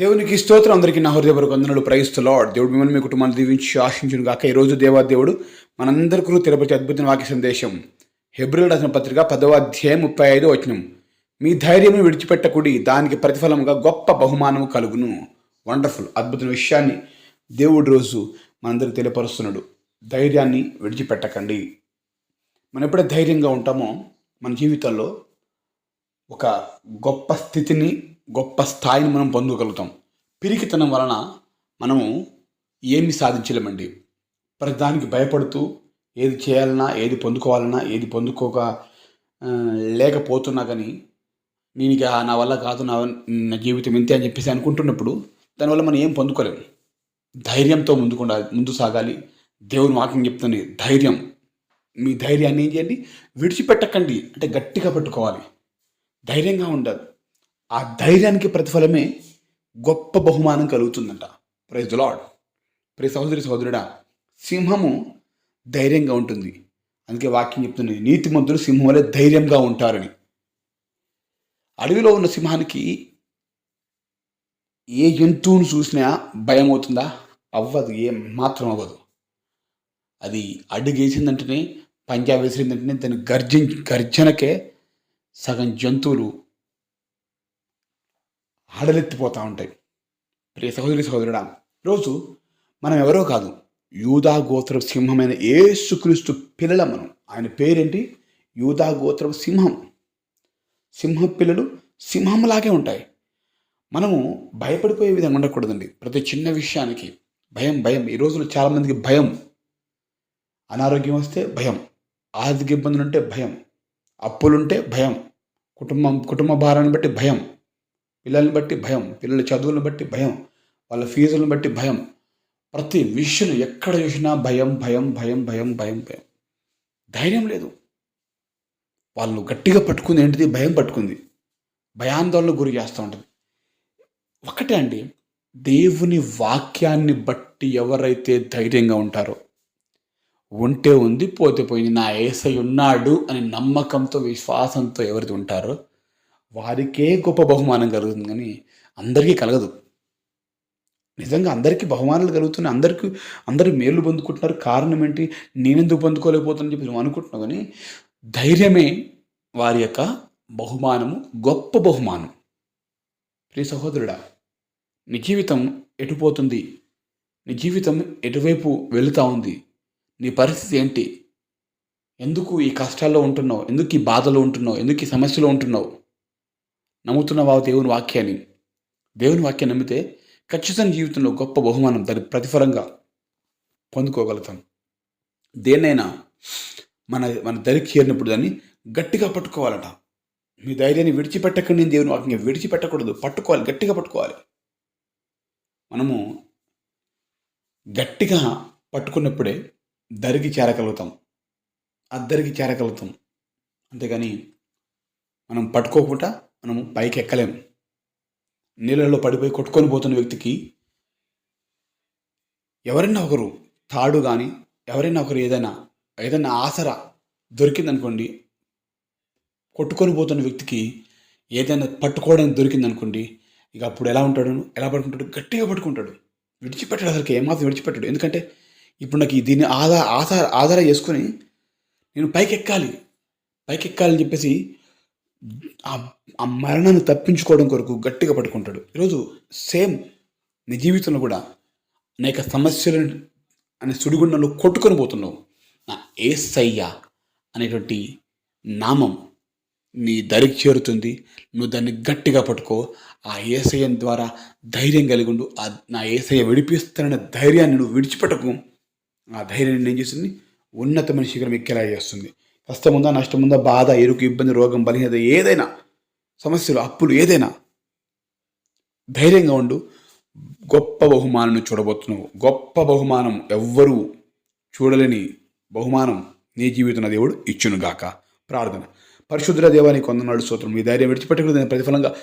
దేవునికి స్తోత్రం. అందరికీ నా హృదయపూర్వక వందనలు. ప్రైస్తు లాడ్ దేవుడు మిమ్మల్ని మీ కుటుంబాన్ని దీవించి ఆశించును కాక ఈరోజు దేవా దేవుడు మనందరికీ తిరుపతి అద్భుతమైన వాక్య సందేశం. హెబ్రిల్ రాసిన పత్రిక పదవ అధ్యాయం ముప్పై ఐదు వచనం. మీ ధైర్యము విడిచిపెట్టకుడి దానికి ప్రతిఫలంగా గొప్ప బహుమానము కలుగును. వండర్ఫుల్ అద్భుతమైన విషయాన్ని దేవుడు రోజు మనందరికి తెలియపరుస్తున్నాడు. ధైర్యాన్ని విడిచిపెట్టకండి. మనం ఎప్పుడే ధైర్యంగా ఉంటామో మన జీవితంలో ఒక గొప్ప స్థితిని గొప్ప స్థాయిని మనం పొందగలుగుతాం. పిరికితనం వలన మనము ఏమి సాధించలేమండి. ప్రతిదానికి భయపడుతూ ఏది చేయాలన్నా ఏది పొందుకోవాలన్నా ఏది పొందుకోక లేకపోతున్నా కానీ నేను ఇక నా వల్ల కాదు నా నా జీవితం ఇంతే అని చెప్పేసి అనుకుంటున్నప్పుడు దానివల్ల మనం ఏం పొందుకోలేము ధైర్యంతో ముందుకు ఉండాలి ముందు సాగాలి. దేవుని వాక్యం చెప్తుంది ధైర్యం. మీ ధైర్యాన్ని ఏం చేయండి? విడిచిపెట్టకండి. అంటే గట్టిగా పట్టుకోవాలి. ధైర్యంగా ఉండదు ఆ ధైర్యానికి ప్రతిఫలమే గొప్ప బహుమానం కలుగుతుందంట. ప్రైజ్ లాడ్ ప్రే సహోదరి సహోదరుడా సింహము ధైర్యంగా ఉంటుంది. అందుకే వాక్యం చెప్తుంది నీతిమంతులు సింహం ధైర్యంగా ఉంటారని. అడవిలో ఉన్న సింహానికి ఏ జంతువును చూసినా భయం అవుతుందా? అవ్వదు ఏం మాత్రం అవ్వదు. అది అడుగేసిందంటేనే పంజాబ్ వేసిందంటేనే దాని గర్జి గర్జనకే సగం జంతువులు ఆడలెత్తిపోతూ ఉంటాయి. ప్రియ సహోదరి సహోదరుడా రోజు మనం ఎవరో కాదు యూదా గోత్ర సింహమైన ఏసుక్రీస్తు పిల్లల మనం. ఆయన పేరేంటి? యూదా గోత్ర సింహం. సింహ పిల్లలు సింహంలాగే ఉంటాయి. మనము భయపడిపోయే విధంగా ఉండకూడదండి. ప్రతి చిన్న విషయానికి భయం భయం. ఈ రోజుల్లో చాలామందికి భయం. అనారోగ్యం వస్తే భయం. ఆర్థిక ఇబ్బందులు ఉంటే భయం. అప్పులుంటే భయం. కుటుంబం కుటుంబ భారాన్ని బట్టి భయం. పిల్లల్ని బట్టి భయం పిల్లల చదువులను బట్టి భయం వాళ్ళ ఫీజులను బట్టి భయం. ప్రతి విషయం ఎక్కడ చూసినా భయం భయం భయం భయం భయం భయం. ధైర్యం లేదు. వాళ్ళు గట్టిగా పట్టుకుంది ఏంటిది? భయం పట్టుకుంది. భయాందోళన గురి చేస్తూ ఉంటుంది. ఒకటే అండి దేవుని వాక్యాన్ని బట్టి ఎవరైతే ధైర్యంగా ఉంటారో ఉంటే ఉంది పోతే పోయింది. నా ఏసై ఉన్నాడు అని నమ్మకంతో విశ్వాసంతో ఎవరిది ఉంటారో వారికే గొప్ప బహుమానం కలుగుతుంది కానీ అందరికీ కలగదు. నిజంగా అందరికీ బహుమానాలు కలుగుతున్నాయి. అందరికీ అందరూ మేలు పొందుకుంటున్నారు. కారణం ఏంటి? నేనెందుకు పొందుకోలేకపోతానని చెప్పి నువ్వు అనుకుంటున్నావు కానీ ధైర్యమే వారి యొక్క బహుమానము గొప్ప బహుమానం. ప్రియ సహోదరుడా నీ జీవితం ఎటుపోతుంది నీ జీవితం ఎటువైపు వెళుతూ ఉంది? నీ పరిస్థితి ఏంటి? ఎందుకు ఈ కష్టాల్లో ఉంటున్నావు? ఎందుకు ఈ బాధలో ఉంటున్నావు? ఎందుకు ఈ సమస్యలో ఉంటున్నావు? నమ్ముతున్నావా దేవుని వాక్యాన్ని? దేవుని వాక్యాన్ని నమ్మితే ఖచ్చితంగా జీవితంలో గొప్ప బహుమానం దాని ప్రతిఫలంగా పొందుకోగలుగుతాం. దేన్నైనా మన మన దరికి చేరినప్పుడు దాన్ని గట్టిగా పట్టుకోవాలట. మీ ధైర్యాన్ని విడిచిపెట్టకండి అని దేవుని వాక్యం విడిచిపెట్టకూడదు. పట్టుకోవాలి గట్టిగా పట్టుకోవాలి. మనము గట్టిగా పట్టుకున్నప్పుడే దరికి చేరగలుగుతాం. ఆ దరికి చేరగలుగుతాం. అంతేగాని మనం పట్టుకోకుండా మనము పైకి ఎక్కలేము నీళ్ళలో పడిపోయి కొట్టుకొని పోతున్న వ్యక్తికి ఎవరైనా ఒకరు తాడు కానీ ఎవరైనా ఒకరు ఏదైనా ఏదైనా ఆసరా దొరికిందనుకోండి కొట్టుకొని పోతున్న వ్యక్తికి ఏదైనా పట్టుకోవడానికి దొరికిందనుకోండి ఇక అప్పుడు ఎలా ఉంటాడు? ఎలా పట్టుకుంటాడు గట్టిగా పట్టుకుంటాడు విడిచిపెట్టాడు అసలుకి ఏమాత్రం విడిచిపెట్టాడు. ఎందుకంటే ఇప్పుడు నాకు దీన్ని ఆధార ఆధార ఆధార చేసుకొని నేను పైకి ఎక్కాలి పైకి ఎక్కాలని చెప్పేసి ఆ మరణాన్ని తప్పించుకోవడం కొరకు గట్టిగా పట్టుకుంటాడు ఈరోజు సేమ్ నీ జీవితంలో కూడా అనేక సమస్యలు అనే సుడిగుండంలో కొట్టుకొని పోతున్నావు. నా ఏసయ్య అనేటువంటి నామం నీ దరికి చేరుతుంది. నువ్వు దాన్ని గట్టిగా పట్టుకో. ఆ ఏసయ్య ద్వారా ధైర్యం కలిగి ఉండు ఆ నా ఏసయ్య విడిపిస్తానన్న ధైర్యాన్ని నువ్వు విడిచిపెట్టకు. ఆ ధైర్యాన్ని ఏం చేస్తుంది? ఉన్నతమైన శిఖరం ఎక్కేలా చేస్తుంది. కష్టం ఉందా నష్టం ఉందా బాధ ఎరుకు ఇబ్బంది రోగం బలహీనత ఏదైనా సమస్యలు అప్పులు ఏదైనా. ధైర్యంగా ఉండు. గొప్ప బహుమానం చూడబోతున్నావు. గొప్ప బహుమానం ఎవ్వరూ చూడలేని బహుమానం నీ జీవితం దేవుడు ఇచ్చునుగాక. ప్రార్థన. పరిశుద్ధ దేవానికి కొందనాడు స్తోత్రం. మీ ధైర్యం విడిచిపెట్టకూడదు. దాని ప్రతిఫలంగా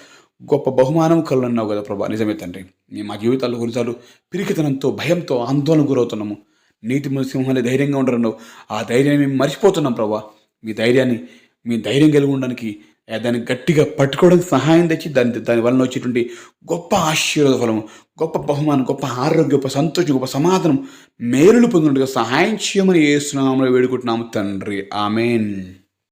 గొప్ప బహుమానం కలన్నావు కదా ప్రభా. నిజమే తండ్రి. మేము మా జీవితాల్లో గురితాలు పిరికితనంతో భయంతో ఆందోళన గురవుతున్నాము. నీతి సింహాన్ని ధైర్యంగా ఉండరన్నావు. ఆ ధైర్యాన్ని మేము మర్చిపోతున్నాం ప్రభా. మీ ధైర్యాన్ని మీ ధైర్యం కలిగి ఉండడానికి దాన్ని గట్టిగా పట్టుకోవడానికి సహాయం తెచ్చి దాని దాని వలన వచ్చేటువంటి గొప్ప ఆశీర్వాద ఫలము గొప్ప బహుమానం గొప్ప ఆరోగ్య గొప్ప సంతోషం గొప్ప సమాధానం మేలులు పొందినట్టుగా సహాయం చేయమని ఏసునామలో వేడుకుంటున్నాము తండ్రి. ఆమెన్.